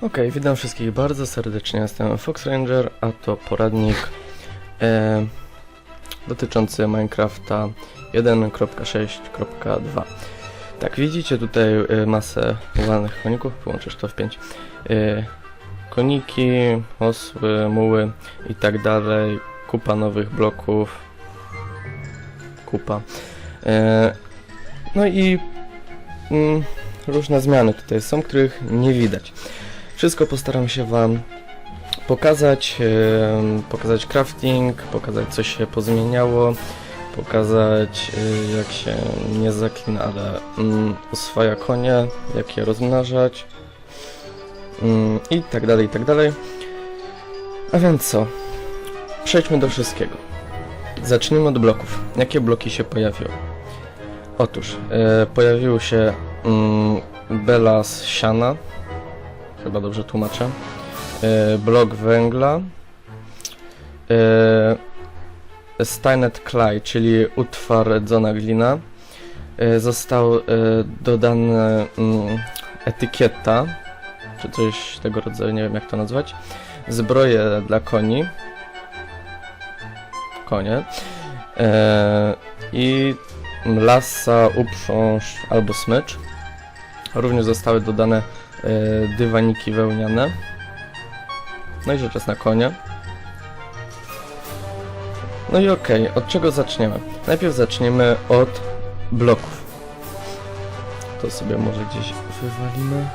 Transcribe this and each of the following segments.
Ok, witam wszystkich bardzo serdecznie. Jestem Fox Ranger, a to poradnik e, dotyczący Minecrafta 1.6.2. Tak, widzicie tutaj e, masę uwalnych koników, połączysz to w 5. E, koniki, osły, muły i tak dalej. Kupa nowych bloków. Kupa. E, no i mm, różne zmiany tutaj są, których nie widać. Wszystko postaram się Wam pokazać, pokazać crafting, pokazać co się pozmieniało, pokazać y, jak się nie zaklina, ale mm, oswaja konie, jak je rozmnażać mm, i tak dalej, i tak dalej. A więc co? Przejdźmy do wszystkiego. Zacznijmy od bloków. Jakie bloki się pojawiły? Otóż e, pojawił się mm, Bela z siana, chyba dobrze tłumaczę. E, blok węgla. E, Steinet Clay, czyli utwardzona glina. E, został dodany mm, etykieta, czy coś tego rodzaju, nie wiem jak to nazwać. Zbroje dla koni. Konie. I lasa, uprząż albo smycz. Również zostały dodane dywaniki wełniane. No i rzecz jest na konie. No i okej, od czego zaczniemy? Najpierw zaczniemy od bloków. To sobie może gdzieś wywalimy.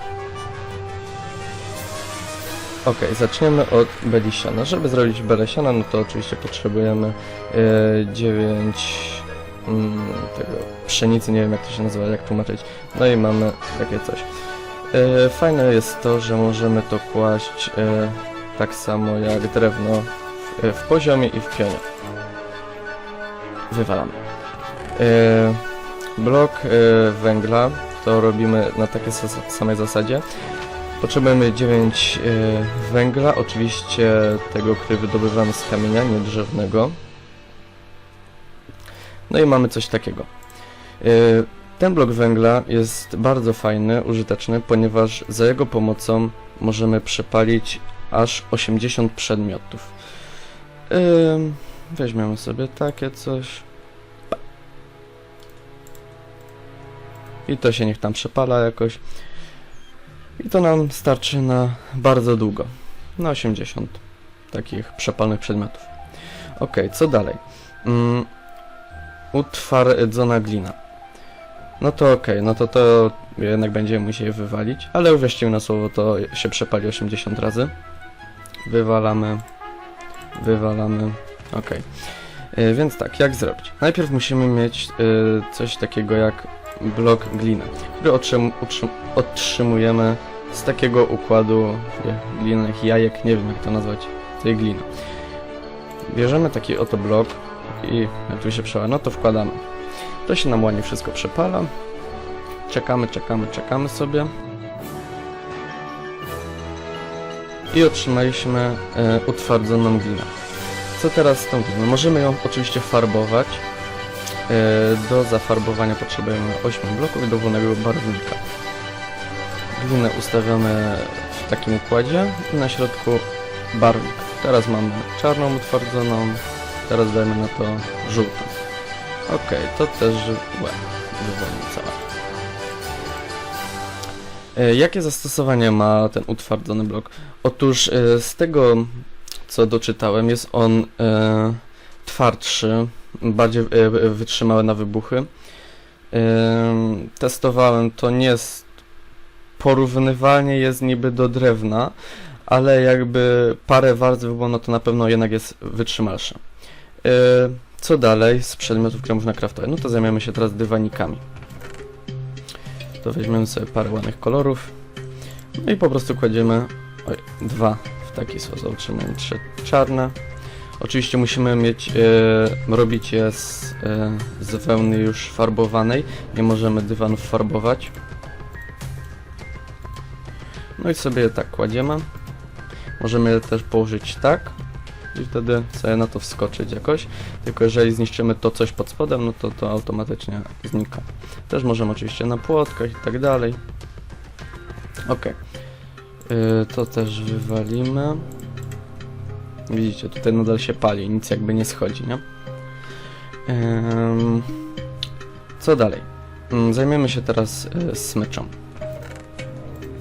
Okej, zaczniemy od belisiana. Żeby zrobić belisiana, no to oczywiście potrzebujemy e, 9 mm, tego pszenicy, nie wiem jak to się nazywa, jak tłumaczyć. No i mamy takie coś. E, Fajne jest to, że możemy to kłaść e, tak samo jak drewno w, w poziomie i w pionie. Wywalamy. E, Blok e, węgla to robimy na takiej samej zasadzie. Potrzebujemy 9 e, węgla, oczywiście tego, który wydobywamy z kamienia, nie drzewnego. No i mamy coś takiego. E, ten blok węgla jest bardzo fajny, użyteczny, ponieważ za jego pomocą możemy przepalić aż 80 przedmiotów. Ym, weźmiemy sobie takie coś. I to się niech tam przepala jakoś. I to nam starczy na bardzo długo. Na 80 takich przepalnych przedmiotów. Ok, co dalej? Mm, utwardzona glina. No to okej, no to to jednak będziemy musieli wywalić, ale uwierzcie mi na słowo, to się przepali 80 razy. Wywalamy, wywalamy, okej. Y, Więc tak, jak zrobić? Najpierw musimy mieć y, coś takiego jak blok gliny, który otrzym, otrzymujemy z takiego układu y, glinianych jajek, nie wiem jak to nazwać, tej gliny. Bierzemy taki oto blok i jak tu się przeła, no to wkładamy. To się nam ładnie wszystko przepala. Czekamy, czekamy, czekamy sobie. I otrzymaliśmy e, utwardzoną glinę. Co teraz z tą gliną? Możemy ją oczywiście farbować. E, do zafarbowania potrzebujemy 8 bloków i dowolnego barwnika. Glinę ustawiamy w takim układzie i na środku barwnik. Teraz mamy czarną utwardzoną, teraz dajmy na to żółtą. Okej, to też łeb wywolni cała. Jakie zastosowanie ma ten utwardzony blok? Otóż e, z tego co doczytałem jest on e, twardszy, bardziej e, wytrzymały na wybuchy. Testowałem, to nie jest porównywalnie jest niby do drewna, ale jakby parę warstw było, no to na pewno jednak jest wytrzymalsze. Co dalej z przedmiotów, które można craftować? No to zajmiemy się teraz dywanikami. To weźmiemy sobie parę ładnych kolorów. No i po prostu kładziemy oj, dwa w taki sposób. Otrzymujemy trzy czarne. Oczywiście musimy mieć, e, robić je z, e, z wełny już farbowanej. Nie możemy dywanów farbować. No i sobie tak kładziemy. Możemy je też położyć tak i wtedy sobie na to wskoczyć jakoś. Tylko jeżeli zniszczymy to coś pod spodem, no to to automatycznie znika. Też możemy oczywiście na płotkach i tak dalej. Ok. Yy, to też wywalimy. Widzicie, tutaj nadal się pali, nic jakby nie schodzi, nie? Ym, co dalej? Ym, Zajmiemy się teraz y, smyczą.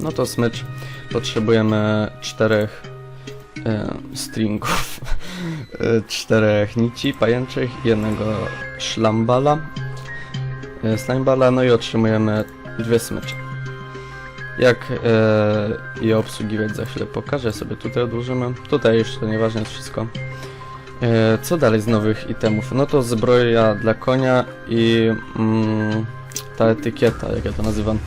No to smycz potrzebujemy czterech stringów, y, czterech nici pajęczych jednego szlambala, y, slimebala, no i otrzymujemy dwie smycze. Jak e, je obsługiwać za chwilę pokażę, sobie tutaj odłożymy. Tutaj już to nieważne jest wszystko. E, co dalej z nowych itemów? No to zbroja dla konia i mm, ta etykieta, jak ja to nazywam.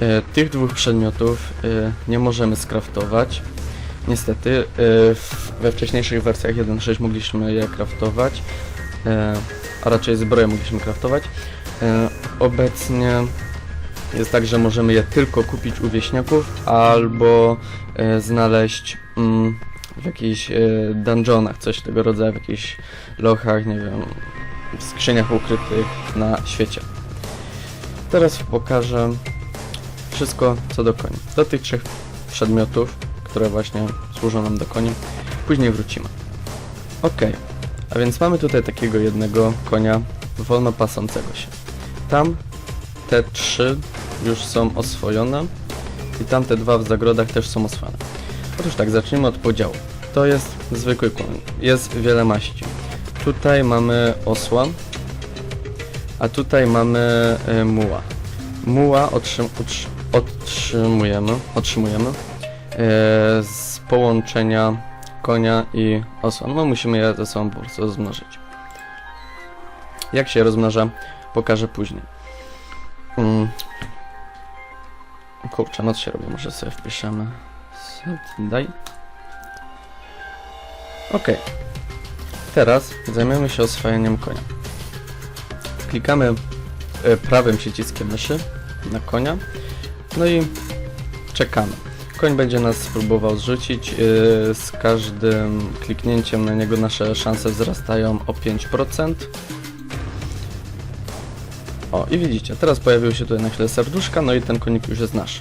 E, tych dwóch przedmiotów e, nie możemy skraftować. Niestety, w, we wcześniejszych wersjach 1.6 mogliśmy je kraftować, e, a raczej zbroję mogliśmy kraftować. E, obecnie jest tak, że możemy je tylko kupić u wieśniaków albo znaleźć mm, w jakichś dungeonach, coś tego rodzaju, w jakichś lochach, nie wiem, w skrzyniach ukrytych na świecie. Teraz pokażę wszystko co do koni. Do tych trzech przedmiotów, które właśnie służą nam do koni, później wrócimy. Ok, a więc mamy tutaj takiego jednego konia wolno pasącego się. Tam te trzy już są oswojone i tamte dwa w zagrodach też są oswojone. Otóż tak, zacznijmy od podziału. To jest zwykły koń. Jest wiele maści. Tutaj mamy osła, a tutaj mamy y, muła. Muła otrzym, otrzymujemy, otrzymujemy z połączenia konia i osła. No musimy je ze sobą po prostu rozmnożyć. Jak się rozmnaża, pokażę później. Mm. Kurczę, noc się robi, może sobie wpiszemy. Daj. Ok. Teraz zajmiemy się oswajaniem konia. Klikamy e, prawym przyciskiem myszy na konia. No i czekamy. Koń będzie nas próbował zrzucić. e, Z każdym kliknięciem na niego nasze szanse wzrastają o 5%. O, i widzicie, teraz pojawił się tutaj na chwilę serduszka, no i ten konik już jest nasz.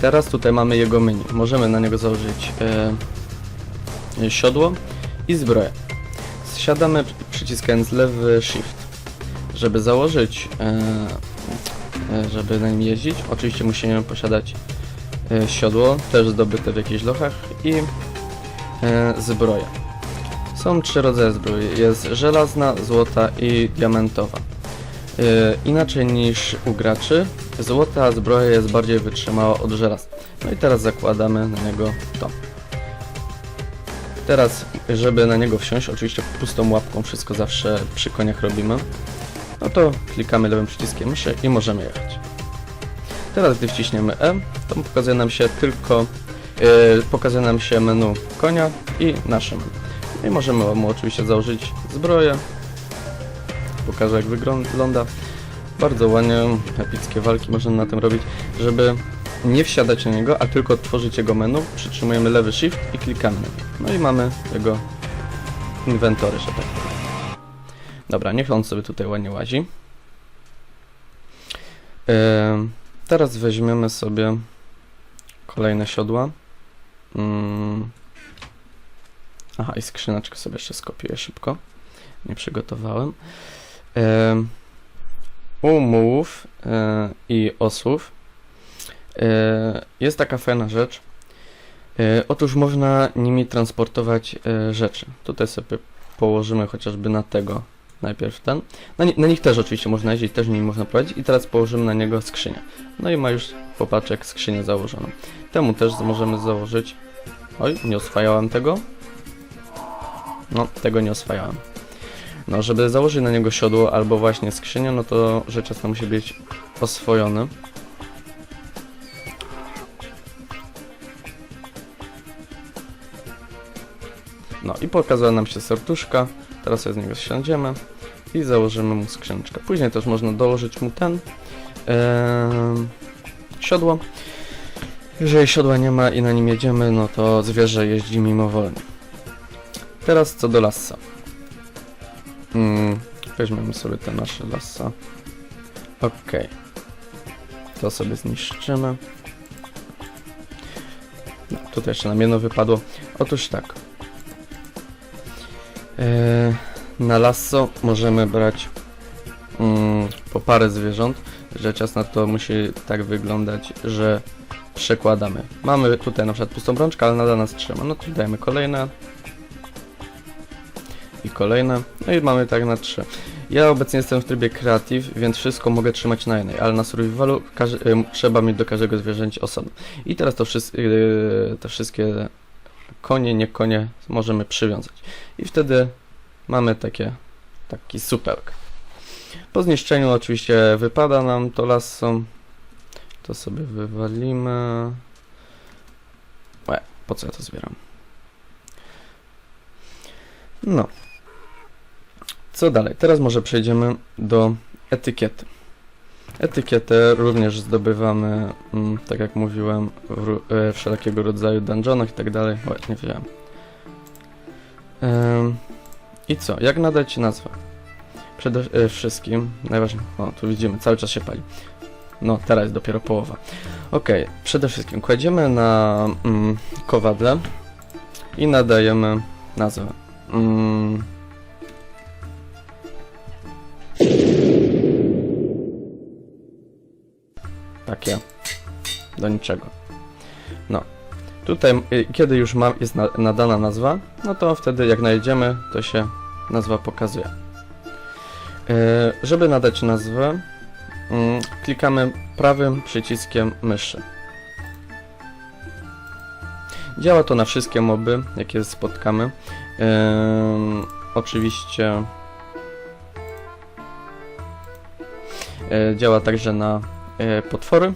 Teraz tutaj mamy jego menu. Możemy na niego założyć e, siodło i zbroję. Zsiadamy przyciskając lewy shift. Żeby założyć, e, e, żeby na nim jeździć, oczywiście musimy posiadać siodło, też zdobyte w jakichś lochach i e, zbroję. Są trzy rodzaje zbroi. Jest żelazna, złota i diamentowa. Yy, inaczej niż u graczy, złota zbroja jest bardziej wytrzymała od żelaz. No i teraz zakładamy na niego to. Teraz, żeby na niego wsiąść, oczywiście pustą łapką wszystko zawsze przy koniach robimy, no to klikamy lewym przyciskiem myszy i możemy jechać. Teraz, gdy wciśniemy E, to pokazuje nam się tylko, yy, pokazuje nam się menu konia i nasze menu. No I możemy mu oczywiście założyć zbroję, pokażę jak wygląda. Bardzo ładnie, epickie walki można na tym robić, żeby nie wsiadać na niego, a tylko tworzyć jego menu, przytrzymujemy lewy shift i klikamy. No i mamy jego inwentory, że tak powiem. Dobra, niech on sobie tutaj ładnie łazi. Yy, teraz weźmiemy sobie kolejne siodła. Mm. Aha, i skrzyneczkę sobie jeszcze skopiuję szybko. Nie przygotowałem. Em, U mułów e, i osłów e, jest taka fajna rzecz. E, Otóż można nimi transportować e, rzeczy. Tutaj sobie położymy chociażby na tego najpierw ten. Na, na nich też oczywiście można jeździć, też nimi można prowadzić i teraz położymy na niego skrzynię. No i ma już popaczek skrzynię założoną. Temu też możemy założyć. Oj, nie oswajałem tego. No, tego nie oswajałem. No, żeby założyć na niego siodło albo właśnie skrzynię, no to rzecz jasna musi być oswojony. No i pokazała nam się serduszka, teraz sobie z niego siądziemy i założymy mu skrzyneczkę. Później też można dołożyć mu ten em, siodło. Jeżeli siodła nie ma i na nim jedziemy, no to zwierzę jeździ mimowolnie. Teraz co do lassa. Mm, weźmiemy sobie te nasze lasa. Okej. To sobie zniszczymy. No, tutaj jeszcze nam jedno wypadło. Otóż tak. E, na lasso możemy brać mm, po parę zwierząt. Rzecz jasna to musi tak wyglądać, że przekładamy. Mamy tutaj na przykład pustą rączkę, ale nadal nas trzyma. No to dajemy kolejne. I kolejne. No i mamy tak na trzy. Ja obecnie jestem w trybie creative, więc wszystko mogę trzymać na jednej, ale na survivalu trzeba mieć do każdego zwierzęcia osobno. I teraz to wszystkie, yy, te wszystkie konie, nie konie możemy przywiązać. I wtedy mamy takie, taki supełk. Po zniszczeniu oczywiście wypada nam to lasso. To sobie wywalimy. Łe, po co ja to zbieram? No. Co dalej? Teraz może przejdziemy do etykiety. Etykietę również zdobywamy, mm, tak jak mówiłem, w e, wszelkiego rodzaju dungeonach i tak dalej. O, nie wiedziałem. Em, I co? Jak nadać nazwę? Przede e, wszystkim, najważniejsze, o tu widzimy, cały czas się pali. No, teraz dopiero połowa. Ok, przede wszystkim kładziemy na mm, kowadle i nadajemy nazwę. Mm. Takie. Do niczego. No. Tutaj, y, kiedy już ma, jest na, nadana nazwa, no to wtedy jak najedziemy, to się nazwa pokazuje. Y, żeby nadać nazwę, mm, klikamy prawym przyciskiem myszy. Działa to na wszystkie moby, jakie spotkamy. Ym, oczywiście e, działa także na potwory.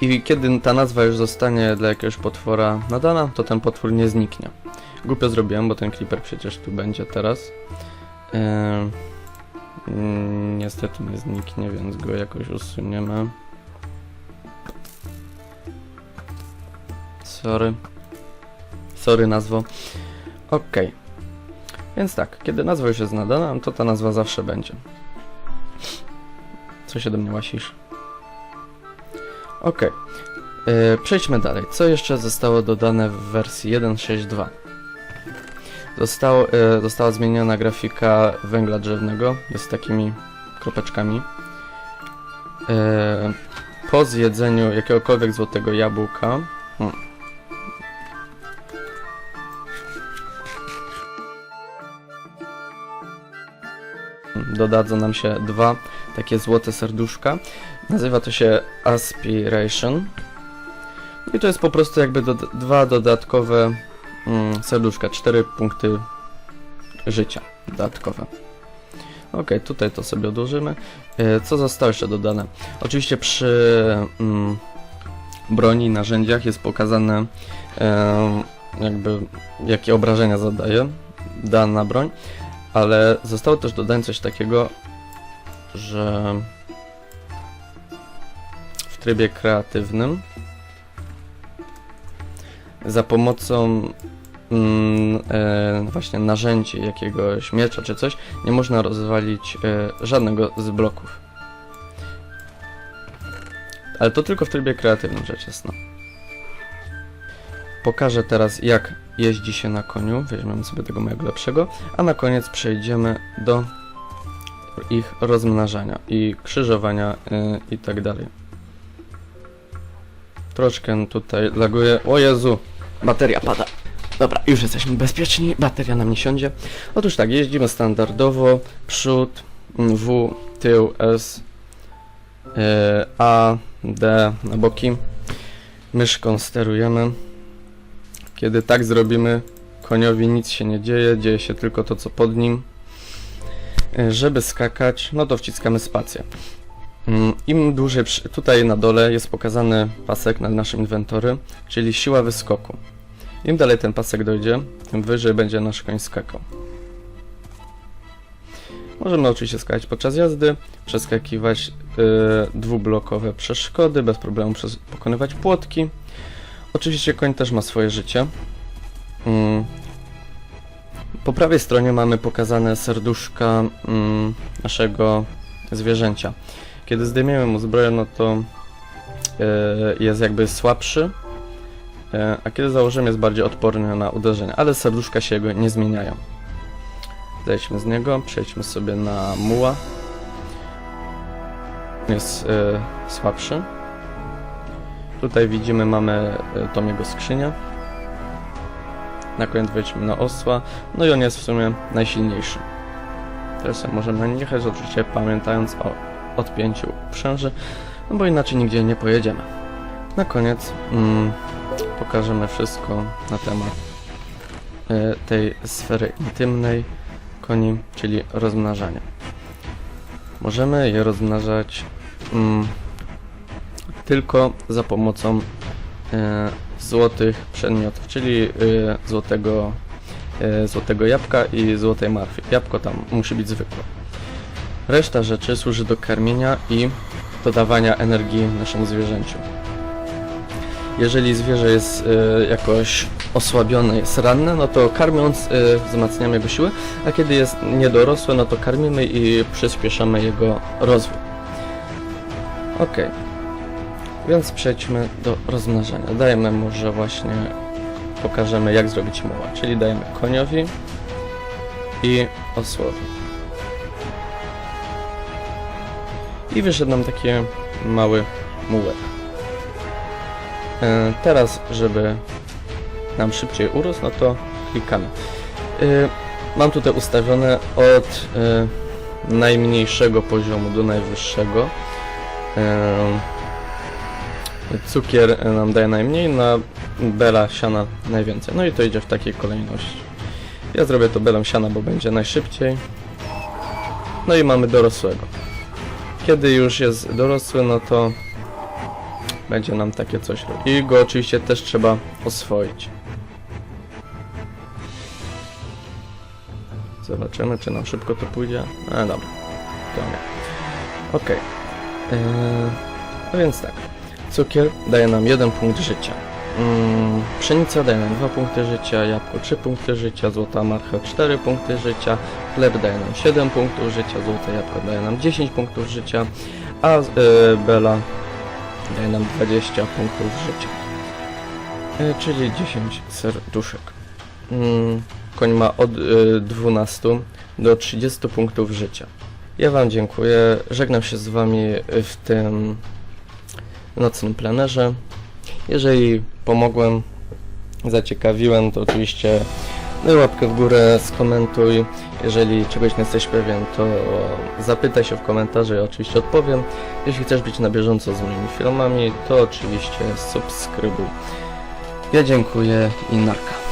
I kiedy ta nazwa już zostanie dla jakiegoś potwora nadana, to ten potwór nie zniknie. Głupio zrobiłem, bo ten creeper przecież tu będzie teraz. Ym, mm, niestety nie zniknie, więc go jakoś usuniemy. Sorry. Sorry nazwo. Okej. Więc tak, kiedy nazwa już jest nadana, to ta nazwa zawsze będzie. Co się do mnie łasisz? Okej. Yy, Przejdźmy dalej. Co jeszcze zostało dodane w wersji 1.6.2? Zostało, yy, została zmieniona grafika węgla drzewnego. Jest takimi kropeczkami. Yy, po zjedzeniu jakiegokolwiek złotego jabłka dodadzą nam się dwa takie złote serduszka. Nazywa to się Aspiration. I to jest po prostu jakby do, dwa dodatkowe mm, serduszka, cztery punkty życia dodatkowe. Ok, tutaj to sobie odłożymy. E, Co zostało jeszcze dodane? Oczywiście przy mm, broni i narzędziach jest pokazane e, jakby jakie obrażenia zadaje dana broń ale zostało też dodane coś takiego, że w trybie kreatywnym za pomocą mm, e, właśnie narzędzi jakiegoś miecza czy coś nie można rozwalić e, żadnego z bloków. Ale to tylko w trybie kreatywnym rzecz jasna. Pokażę teraz jak jeździ się na koniu, weźmiemy sobie tego mojego lepszego, a na koniec przejdziemy do ich rozmnażania i krzyżowania yy, i tak dalej. Troszkę tutaj laguje. O Jezu! Bateria pada. Dobra, już jesteśmy bezpieczni, bateria nam nie siądzie. Otóż tak, jeździmy standardowo, przód, mm, W, tył, S, yy, A, D na boki. Myszką sterujemy. Kiedy tak zrobimy, koniowi nic się nie dzieje, dzieje się tylko to, co pod nim. E, Żeby skakać, no to wciskamy spację. Mm, Im dłużej, tutaj na dole jest pokazany pasek na naszym inwentory, czyli siła wyskoku. Im dalej ten pasek dojdzie, tym wyżej będzie nasz koń skakał. Możemy oczywiście skakać podczas jazdy, przeskakiwać y, dwublokowe przeszkody, bez problemu pokonywać płotki. Oczywiście koń też ma swoje życie. Mm. Po prawej stronie mamy pokazane serduszka mm, naszego zwierzęcia. Kiedy zdejmiemy mu zbroję, no to e, jest jakby słabszy. e, a kiedy założymy jest bardziej odporny na uderzenia, ale serduszka się jego nie zmieniają. Zejdźmy z niego, przejdźmy sobie na muła. Jest e, słabszy. Tutaj widzimy, mamy e, tą jego skrzynię. Na koniec wejdźmy na osła. No i on jest w sumie najsilniejszy. Teraz możemy jechać, oczywiście pamiętając o odpięciu przęży, no bo inaczej nigdzie nie pojedziemy. Na koniec mm, pokażemy wszystko na temat e, tej sfery intymnej koni, czyli rozmnażania. Możemy je rozmnażać mm, tylko za pomocą e, złotych przedmiotów, czyli e, złotego, e, złotego jabłka i złotej martwy. Jabłko tam musi być zwykłe. Reszta rzeczy służy do karmienia i dodawania energii naszemu zwierzęciu. Jeżeli zwierzę jest jakoś osłabione, jest ranne, no to karmiąc wzmacniamy jego siłę, a kiedy jest niedorosłe, no to karmimy i przyspieszamy jego rozwój. Ok. Więc przejdźmy do rozmnażania. Dajemy może właśnie, pokażemy jak zrobić muła, czyli dajemy koniowi i osłowi. I wyszedł nam taki mały mułek. E, Teraz, żeby nam szybciej urósł, no to klikamy. E, Mam tutaj ustawione od e, najmniejszego poziomu do najwyższego. Cukier nam daje najmniej, na bela siana najwięcej. No i to idzie w takiej kolejności. Ja zrobię to belą siana, bo będzie najszybciej. No i mamy dorosłego. Kiedy już jest dorosły, no to będzie nam takie coś robić. I go oczywiście też trzeba oswoić. Zobaczymy, czy nam szybko to pójdzie. A dobra, to nie. Okej. Eee, no więc tak. Cukier daje nam 1 punkt życia. Mm, pszenica daje nam 2 punkty życia, jabłko 3 punkty życia, złota marchew 4 punkty życia, chleb daje nam 7 punktów życia, złote jabłko daje nam 10 punktów życia, a e, bela daje nam 20 punktów życia. E, czyli 10 serduszek. Mm, koń ma od e, 12 do 30 punktów życia. Ja Wam dziękuję. Żegnam się z Wami w tym nocnym plenerze. Jeżeli pomogłem, zaciekawiłem, to oczywiście daj łapkę w górę, skomentuj. Jeżeli czegoś nie jesteś pewien, to zapytaj się w komentarzu, ja oczywiście odpowiem. Jeśli chcesz być na bieżąco z moimi filmami, to oczywiście subskrybuj. Ja dziękuję i narka.